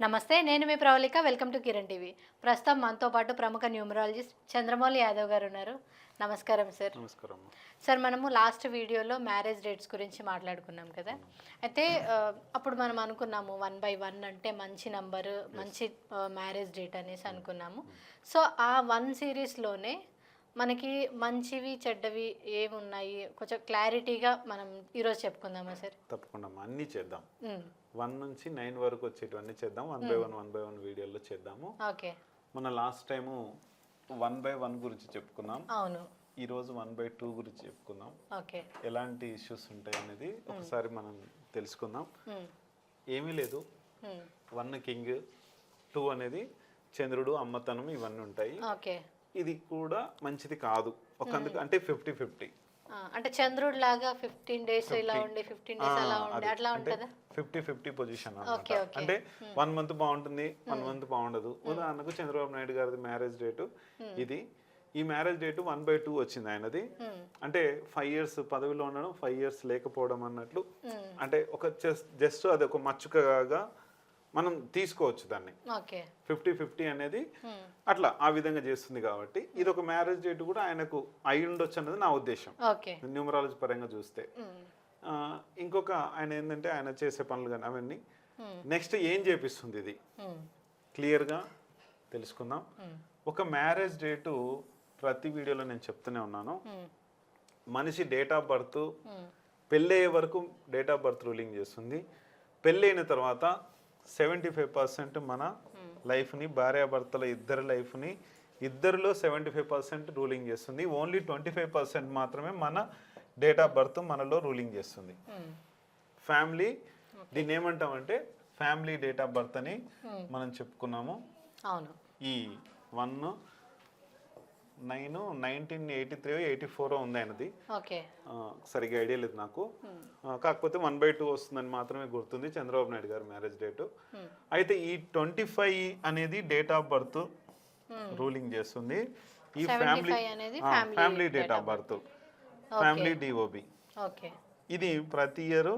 నమస్తే నేను మీ Pravallika. Welcome to Kiran TV. ప్రస్తుతం మనతో పాటు ప్రముఖ న్యూమరాలజిస్ట్ చంద్రమౌళి యాదవ్ గారు ఉన్నారు. నమస్కారం సార్. నమస్కారం. సార్ మనము లాస్ట్ వీడియోలో మ్యారేజ్ డేట్స్ గురించి మాట్లాడుకున్నాం కదా. అయితే అప్పుడు మనం అనుకున్నాము వన్ బై వన్ అంటే మంచి నంబరు మంచి మ్యారేజ్ డేట్ అనేసి అనుకున్నాము. సో ఆ వన్ సిరీస్లోనే మనకి మంచివి చెడ్డవి ఏమున్నాయి కొంచెం క్లారిటీగా మనం ఈరోజు చెప్పుకుందామా సార్? తప్పకుండా అన్నీ చేద్దాం. వన్ నుంచి నైన్ వరకు వచ్చేటివన్నీ చేద్దాం. One by one one by one వీడియోలో చేద్దాము. మన last time one by one గురించి చెప్పుకున్నాం. అవును. ఈ రోజు వన్ బై టూ గురించి చెప్పుకుందాం ఓకే. ఎలాంటి ఇష్యూస్ ఉంటాయి అనేది ఒకసారి మనం తెలుసుకుందాం. ఏమీ లేదు. వన్ కింగ్ టూ అనేది చంద్రుడు అమ్మతనం ఇవన్నీ ఉంటాయి. ఇది కూడా మంచిది కాదు. ఒక అంటే ఫిఫ్టీ ఫిఫ్టీ. అంటే చంద్రుడు లాగా ఫిఫ్టీన్ డేస్ ఇలా ఉండి ఫిఫ్టీన్ డేస్ అలా ఉండి అట్లా ఉంటుందా? Fifty fifty position. అంటే వన్ మంత్ బాగుంటుంది వన్ మంత్ బాగుండదు. ఉదాహరణకు చంద్రబాబు నాయుడు గారిది మ్యారేజ్ డేటు ఇది. ఈ marriage date one by two వచ్చింది ఆయనది. అంటే ఫైవ్ ఇయర్స్ పదవిలో ఉండడం ఫైవ్ ఇయర్స్ లేకపోవడం అన్నట్లు. అంటే ఒక జస్ట్ అది ఒక మచ్చుకగా మనం తీసుకోవచ్చు దాన్ని. ఓకే. ఫిఫ్టీ ఫిఫ్టీ అనేది అట్లా ఆ విధంగా చేస్తుంది కాబట్టి ఇది ఒక మ్యారేజ్ డేట్ కూడా ఆయనకు అయి ఉండొచ్చు అన్నది నా ఉద్దేశం. న్యూమరాలజీ పరంగా చూస్తే. ఇంకొక ఆయన ఏంటంటే ఆయన చేసే పనులు కానీ అవన్నీ నెక్స్ట్ ఏం చేపిస్తుంది ఇది? క్లియర్గా తెలుసుకుందాం. ఒక మ్యారేజ్ డేటు ప్రతి వీడియోలో నేను చెప్తూనే ఉన్నాను. మనిషి డేట్ ఆఫ్ బర్త్ పెళ్ళయ్యే వరకు డేట్ ఆఫ్ బర్త్ రూలింగ్ చేస్తుంది. పెళ్ళైన తర్వాత సెవెంటీ ఫైవ్ పర్సెంట్ మన లైఫ్ని భార్యాభర్తల ఇద్దరి లైఫ్ని ఇద్దరిలో సెవెంటీ ఫైవ్ పర్సెంట్ రూలింగ్ చేస్తుంది. ఓన్లీ ట్వంటీ ఫైవ్ పర్సెంట్ మాత్రమే మన డేట్ ఆఫ్ బర్త్ మనలో రూలింగ్ చేస్తుంది. ఫ్యామిలీ దీన్ని ఏమంటామంటే ఫ్యామిలీ డేట్ ఆఫ్ బర్త్ అని మనం చెప్పుకున్నాము. అవును. ఈ one nine nineteen eighty three eighty four ఉంది ఆయనది. సరిగ్గా ఐడియా లేదు నాకు. కాకపోతే వన్ బై టూ వస్తుందని మాత్రమే గుర్తుంది చంద్రబాబు నాయుడు గారి మ్యారేజ్ డేటు. అయితే ఈ ట్వంటీ ఫైవ్ అనేది డేట్ ఆఫ్ బర్త్ రూలింగ్ చేస్తుంది. ఈ ఫ్యామిలీ 75 అనేది family family date of birth. Family DOB okay. ఇది ప్రతి ఇయర్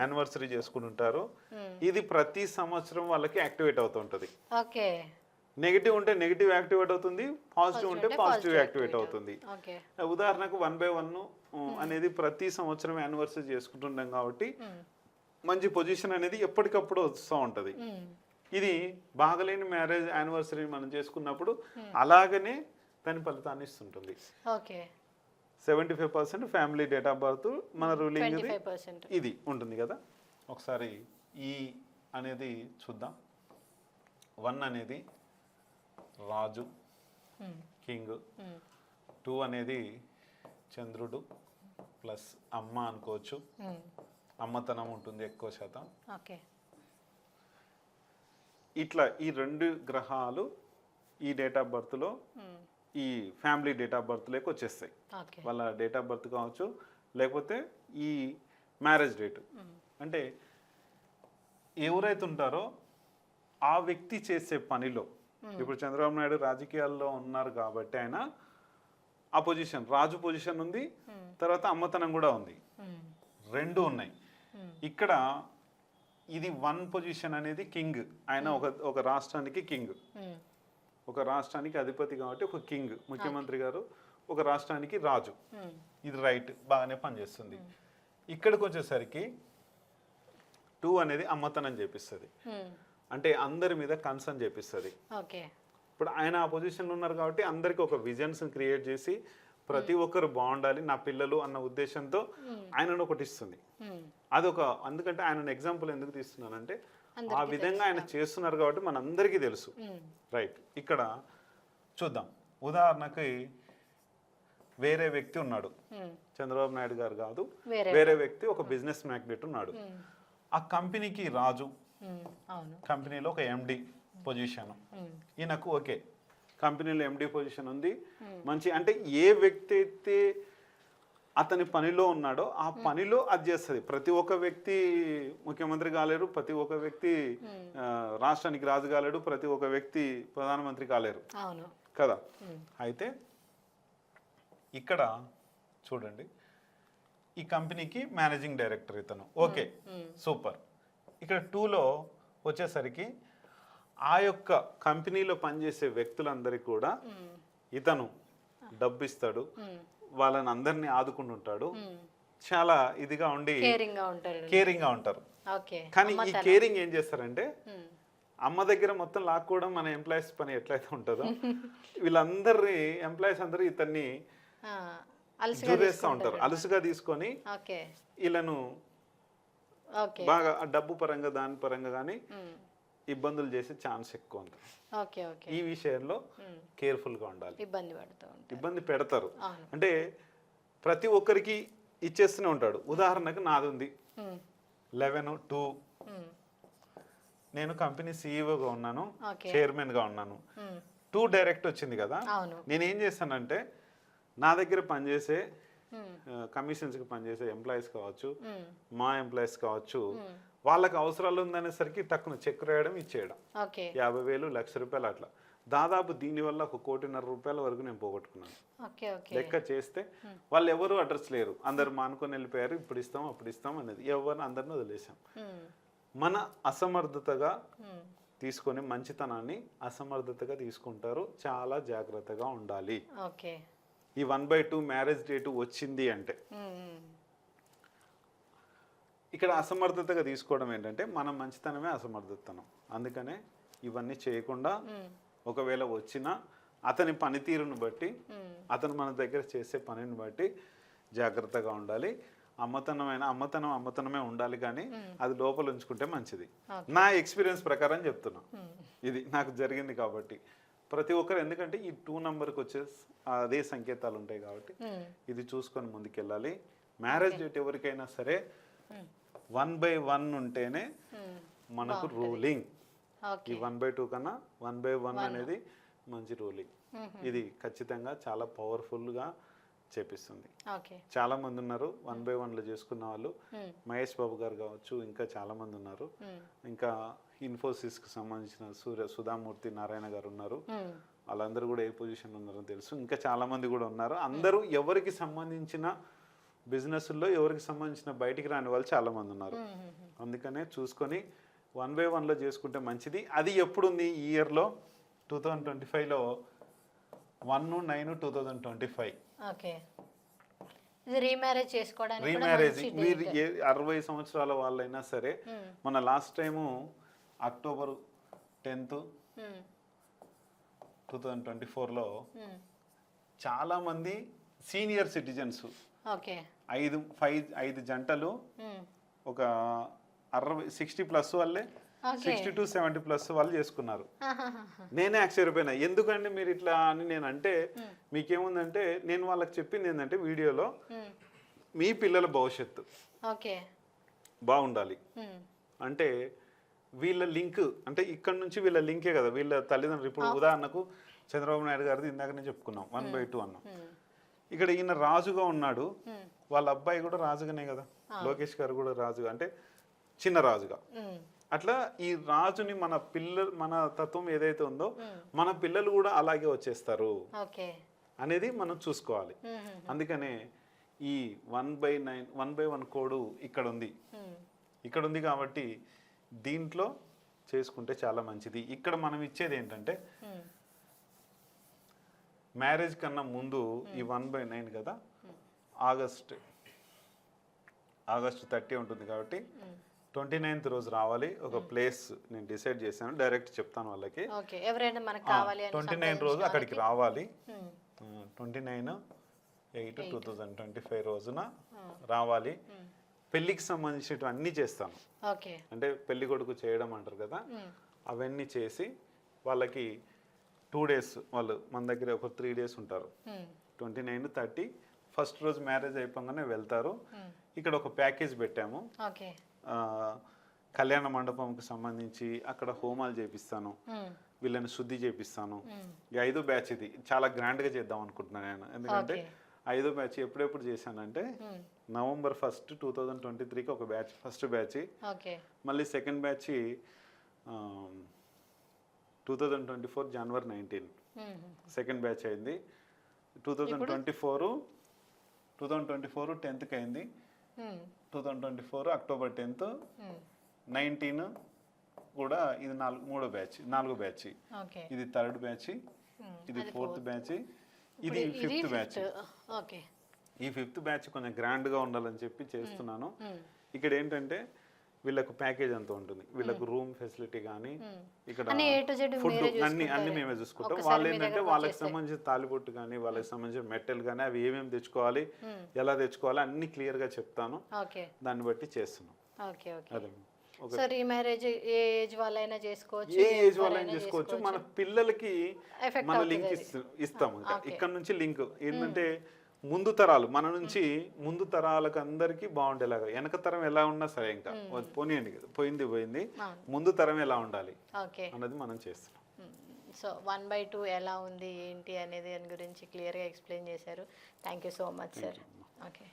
యానివర్సరీ చేసుకుంటుంటారు. ఇది ప్రతి సంవత్సరం వాళ్ళకి యాక్టివేట్ అవుతుంటది. ఓకే. నెగిటివ్ ఉంటే నెగిటివ్ యాక్టివేట్ అవుతుంది పాజిటివ్ ఉంటే పాజిటివ్ యాక్టివేట్ అవుతుంది. ఉదాహరణకు వన్ బై వన్ అనేది ప్రతి సంవత్సరం యానివర్సరీ చేసుకుంటున్నాం కాబట్టి మంచి పొజిషన్ అనేది ఎప్పటికప్పుడు వస్తూ ఉంటుంది. ఉమ్, ఇది బాగలేని మ్యారేజ్ యానివర్సరీ మనం చేసుకున్నప్పుడు అలాగనే దాని ఫలితాన్ని ఇస్తుంటుంది. Okay seventy five percent family date of birth మన రూలింగ్ ఇది. ఉంటుంది కదా. ఒకసారి ఈ అనేది చూద్దాం. వన్ అనేది రాజు కింగ్ టూ అనేది చంద్రుడు ప్లస్ అమ్మ అనుకోవచ్చు. అమ్మతనం ఉంటుంది ఎక్కువ శాతం. ఓకే ఇట్లా ఈ రెండు గ్రహాలు ఈ డేట్ ఆఫ్ బర్త్లో ఈ ఫ్యామిలీ డేట్ ఆఫ్ బర్త్లోకి వచ్చేస్తాయి. వాళ్ళ డేట్ ఆఫ్ బర్త్ కావచ్చు లేకపోతే ఈ మ్యారేజ్ డేట్ అంటే ఎవరైతే ఉంటారో ఆ వ్యక్తి చేసే పనిలో ఇప్పుడు చంద్రబాబు నాయుడు రాజకీయాల్లో ఉన్నారు కాబట్టి ఆయన ఆ పొజిషన్ రాజు పొజిషన్ ఉంది తర్వాత అమ్మతనం కూడా ఉంది. ఉమ్, రెండు ఉన్నాయి. ఇక్కడ ఇది వన్ పొజిషన్ అనేది కింగ్. ఆయన ఒక ఒక రాష్ట్రానికి కింగ్. ఒక రాష్ట్రానికి అధిపతి కాబట్టి ఒక కింగ్. ముఖ్యమంత్రి గారు ఒక రాష్ట్రానికి రాజు. ఇది రైట్ బాగానే పనిచేస్తుంది. ఇక్కడికి వచ్చేసరికి టూ అనేది అమ్మతనం చేపిస్తుంది. అంటే అందరి మీద కన్సర్న్ చేపిస్తుంది. ఓకే. ఇప్పుడు ఆయన ఆ పొజిషన్లో ఉన్నారు కాబట్టి అందరికి ఒక విజన్స్ క్రియేట్ చేసి ప్రతి ఒక్కరు బాగుండాలి నా పిల్లలు అన్న ఉద్దేశంతో ఆయనను ఒకటి ఇస్తుంది. అదొక అందుకంటే ఆయన ఎగ్జాంపుల్ ఎందుకు తీస్తున్నానంటే ఆ విధంగా ఆయన చేస్తున్నారు కాబట్టి మనందరికీ తెలుసు. రైట్. ఇక్కడ చూద్దాం. ఉదాహరణకి వేరే వ్యక్తి ఉన్నాడు. చంద్రబాబు నాయుడు గారు కాదు. వేరే వ్యక్తి. ఒక బిజినెస్ మ్యాగ్నెట్ ఉన్నాడు. ఆ కంపెనీకి రాజు కంపెనీలో ఒక ఎండి పొజిషన్ ఉమ్, ఈయనకు ఓకే. కంపెనీలో ఎండి పొజిషన్ ఉంది. మంచి అంటే ఏ వ్యక్తి అయితే అతని పనిలో ఉన్నాడో ఆ పనిలో అది చేస్తుంది. ప్రతి ఒక్క వ్యక్తి ముఖ్యమంత్రి కాలేరు ప్రతి ఒక్క వ్యక్తి రాష్ట్రానికి రాజు కాలేడు ప్రతి ఒక్క వ్యక్తి ప్రధానమంత్రి కాలేరు. కదా? అయితే ఇక్కడ చూడండి. ఈ కంపెనీకి మేనేజింగ్ డైరెక్టర్ ఇతను. ఓకే. సూపర్. ఇక్కడ టూలో వచ్చేసరికి ఆ యొక్క కంపెనీలో పనిచేసే వ్యక్తులందరికీ కూడా ఇతను డబ్బు ఇస్తాడు వాళ్ళని అందరినీ ఆదుకుంటుంటాడు. చాలా ఇదిగా ఉండి కేరింగ్గా ఉంటారు. కేరింగ్గా ఉంటారు. ఓకే. కానీ ఈ కేరింగ్ ఏం చేస్తారంటే అమ్మ దగ్గర మొత్తం లాక్కోవడం మన ఎంప్లాయీస్ పని ఎట్లయితే ఉంటుందో వీళ్ళందరి ఎంప్లాయీస్ అందరూ ఇతన్ని అలసిగా జూరేస్తూ ఉంటారు. అలుసుగా తీసుకొని వీళ్ళను బాగా డబ్బు పరంగా దాని పరంగా కానీ ఇబ్బందులు చేసే ఛాన్స్ ఎక్కువ ఉంటుంది. ఈ విషయంలో కేర్ఫుల్గా ఉండాలి. ఇబ్బంది పడుతూ ఇబ్బంది పెడతారు. అంటే ప్రతి ఒక్కరికి ఇచ్చేస్తూనే ఉంటాడు. ఉదాహరణకు నాది ఉంది. Eleven two. నేను కంపెనీ సీఈఓగా ఉన్నాను. ఓకే. చైర్మన్గా ఉన్నాను. టూ డైరెక్ట్ వచ్చింది కదా. నేను ఏం చేస్తానంటే నా దగ్గర పనిచేసే. కమిషన్స్కి పనిచేసే ఎంప్లాయీస్ కావచ్చు మ్మ్. మా ఎంప్లాయీస్ కావచ్చు వాళ్ళకి అవసరాలు ఉందనేసరికి టక్కున చెక్ రాయడం ఇచ్చేయడం. యాభై వేలు లక్ష రూపాయలు అట్లా. దాదాపు దీనివల్ల ఒక కోటిన్నర రూపాయల వరకు నేను పోగొట్టుకున్నాను. లెక్క చేస్తే వాళ్ళు ఎవరు అడ్రస్ లేరు. అందరు మానుకొని వెళ్ళిపోయారు ఇప్పుడు ఇస్తాం అప్పుడు ఇస్తాం అనేది. ఎవరిని అందరిని వదిలేసాం. మన అసమర్థతగా. తీసుకొని మంచితనాన్ని అసమర్థతగా తీసుకుంటారు. చాలా జాగ్రత్తగా ఉండాలి. ఓకే. ఈ one by two marriage date వచ్చింది అంటే. ఇక్కడ అసమర్థతగా తీసుకోవడం ఏంటంటే మన మంచితనమే అసమర్థతనం అందుకనే ఇవన్నీ చేయకుండా. ఒకవేళ వచ్చినా అతని పనితీరును బట్టి. అతను మన దగ్గర చేసే పనిని బట్టి జాగ్రత్తగా ఉండాలి అమ్మతనమైన అమ్మతనం అమ్మతనమే ఉండాలి కానీ అది లోపల ఉంచుకుంటే మంచిది నా ఎక్స్పీరియన్స్ ప్రకారం చెప్తున్నా ఇది నాకు జరిగింది కాబట్టి ప్రతి ఒక్కరు ఎందుకంటే ఈ టూ నంబర్కి వచ్చే అదే సంకేతాలు ఉంటాయి కాబట్టి. ఇది చూసుకొని ముందుకెళ్ళాలి. మ్యారేజ్ డేట్ ఎవరికైనా సరే వన్ బై వన్ ఉంటేనే. మనకు రూలింగ్. ఈ వన్ బై టూ కన్నా వన్ బై వన్ అనేది మంచి రూలింగ్. ఇది ఖచ్చితంగా చాలా పవర్ఫుల్గా చేపిస్తుంది. చాలా మంది ఉన్నారు వన్ బై వన్లో చేసుకున్న వాళ్ళు. మహేష్ బాబు గారు కావచ్చు ఇంకా చాలా మంది ఉన్నారు. ఇంకా ఇన్ఫోసిస్కి సంబంధించిన సూర్య సుధామూర్తి నారాయణ గారు ఉన్నారు. వాళ్ళందరూ కూడా ఏ పొజిషన్లో ఉన్నారో తెలుసు. ఇంకా చాలా మంది కూడా ఉన్నారు. అందరూ ఎవరికి సంబంధించిన బిజినెస్లో ఎవరికి సంబంధించిన బయటికి రాని వాళ్ళు చాలా మంది ఉన్నారు. అందుకనే చూసుకొని వన్ బై వన్లో చేసుకుంటే మంచిది. అది ఎప్పుడు ఉంది ఈ ఇయర్లో టూ థౌజండ్ ట్వంటీ ఫైవ్లో one nine two thousand twenty five. Okay. Remarriage చేసుకోవడానికి రీమ్యారేజ్ మీరు అరవై సంవత్సరాల వాళ్ళైనా సరే. మన last time October tenth. Two thousand twenty ఫోర్లో మ్మ్. చాలామంది సీనియర్ సిటిజన్స్ ఓకే ఐదు ఫైవ్ ఐదు జంటలు. ఒక అరవై సిక్స్టీ ప్లస్ వాళ్ళే సిక్స్టీ టు సెవెంటీ ప్లస్ వాళ్ళు చేసుకున్నారు. నేనే ఆశ్చర్యపోయినా ఎందుకండి మీరు ఇట్లా అని నేను అంటే మీకేముందంటే నేను వాళ్ళకి చెప్పింది ఏంటంటే వీడియోలో. మీ పిల్లల భవిష్యత్తు ఓకే బాగుండాలి. అంటే వీళ్ళ లింక్ అంటే ఇక్కడ నుంచి వీళ్ళ లింకే కదా వీళ్ళ తల్లిదండ్రులు. ఇప్పుడు ఉదాహరణకు చంద్రబాబు నాయుడు గారిది ఇందాక నేను చెప్పుకున్నాం వన్ బై టూ అన్నాం. ఇక్కడ ఈయన రాజుగా ఉన్నాడు. వాళ్ళ అబ్బాయి కూడా రాజుగానే కదా. లోకేష్ గారు కూడా రాజుగా అంటే చిన్న రాజుగా. అట్లా ఈ రాజుని మన పిల్ల మన తత్వం ఏదైతే ఉందో మన పిల్లలు కూడా అలాగే వచ్చేస్తారు అనేది మనం చూసుకోవాలి. అందుకనే ఈ one by nine one by one code ఇక్కడ ఉంది. ఇక్కడ ఉంది కాబట్టి దీంట్లో చేసుకుంటే చాలా మంచిది. ఇక్కడ మనం ఇచ్చేది ఏంటంటే. మ్యారేజ్ కన్నా ముందు ఈ వన్ బై నైన్ కదా ఆగస్ట్ ఆగస్ట్ థర్టీ ఉంటుంది కాబట్టి ట్వంటీ నైన్త్ రోజు రావాలి. ఒక ప్లేస్ నేను డిసైడ్ చేశాను. డైరెక్ట్ చెప్తాను వాళ్ళకి. ట్వంటీ నైన్ రోజు అక్కడికి రావాలి. Twenty nine eight two thousand twenty five రోజున రావాలి. పెళ్ళికి సంబంధించినవి అన్నీ చేస్తాను అంటే పెళ్ళి కొడుకు చేయడం అంటారు కదా. అవన్నీ చేసి వాళ్ళకి టూ డేస్ వాళ్ళు మన దగ్గర ఒక త్రీ డేస్ ఉంటారు. ట్వంటీ నైన్ థర్టీ ఫస్ట్ రోజు మ్యారేజ్ అయిపోగానే వెళ్తారు. ఇక్కడ ఒక ప్యాకేజ్ పెట్టాము కళ్యాణ మండపంకి సంబంధించి అక్కడ హోమాలు చేపిస్తాను. వీళ్ళని శుద్ధి చేపిస్తాను. ఈ ఐదో బ్యాచ్ ఇది చాలా గ్రాండ్గా చేద్దాం అనుకుంటున్నాను నేను ఎందుకంటే. ఐదో బ్యాచ్ ఎప్పుడెప్పుడు చేశానంటే. November first two thousand twenty త్రీకి ఒక బ్యాచ్ ఫస్ట్ బ్యాచ్. మళ్ళీ second batch two thousand twenty four జనవరి నైన్టీన్. సెకండ్ బ్యాచ్ అయింది. Two thousand twenty four two thousand twenty four టెన్త్కి అయింది. Two thousand twenty four October tenth. Nineteen కూడా ఇది నాలుగు మూడో batch నాలుగో బ్యాచ్. ఇది థర్డ్ బ్యాచ్. ఇది ఫోర్త్ బ్యాచ్. ఇది ఫిఫ్త్ బ్యాచ్. ఓకే. ఈ ఫిఫ్త్ బ్యాచ్ కొంచెం grand గా ఉండాలని చెప్పి చేస్తున్నాను. ఇక్కడ ఏంటంటే వీళ్ళకు ప్యాకేజ్ అంత ఉంటుంది. వీళ్ళకు రూమ్ ఫెసిలిటీ కానీ ఇక్కడ ఫుడ్ అన్ని అన్ని? మేమే చూసుకుంటాం. వాళ్ళు ఏంటంటే వాళ్ళకి. సంబంధించిన తాలిబొట్టు కానీ వాళ్ళకి సంబంధించిన మెటల్ కానీ అవి ఏమేమి తెచ్చుకోవాలి ఎలా తెచ్చుకోవాలి అన్ని clear గా చెప్తాను దాన్ని బట్టి చేస్తున్నాం. Okay okay. అదే. ఒక సో రీమ్యారేజ్ ఏ ఏజ్ వాళ్ళైనా చేసుకోవచ్చు ఏ ఏజ్ వాళ్ళని చేసుకోవచ్చు. మన పిల్లలకి మన లింక్ అది. ఇస్తాం ఇంకా ఇక్కడ నుంచి లింక్. ఏంటంటే ముందు తరాలు మన నుంచి ముందు తరాలకు అందరికీ బాగుండేలాగా. వెనక తరం ఎలా ఉన్నా సరే ఇంకా. పోనీయండి కదా. పోయింది పోయింది. ముందు తరం ఎలా ఉండాలి ఓకే. అన్నది మనం చేస్తున్నాం. సో వన్ బై టూ ఎలా ఉంది ఏంటి అనేది దాని గురించి క్లియర్గా ఎక్స్ప్లెయిన్ చేశారు. Thank you so much sir. Okay.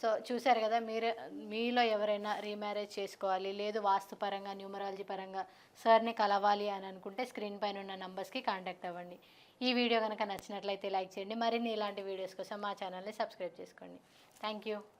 So చూశారు కదా మీరు మీలో ఎవరైనా రీమ్యారేజ్ చేసుకోవాలి లేదు వాస్తు పరంగా న్యూమరాలజీ పరంగా సార్ని కలవాలి అని అనుకుంటే స్క్రీన్ పైన ఉన్న నంబర్స్కి కాంటాక్ట్ అవ్వండి. ఈ వీడియో కనుక నచ్చినట్లయితే లైక్ చేయండి. మరిన్ని ఇలాంటి వీడియోస్ కోసం మా ఛానల్ని సబ్స్క్రైబ్ చేసుకోండి. Thank you.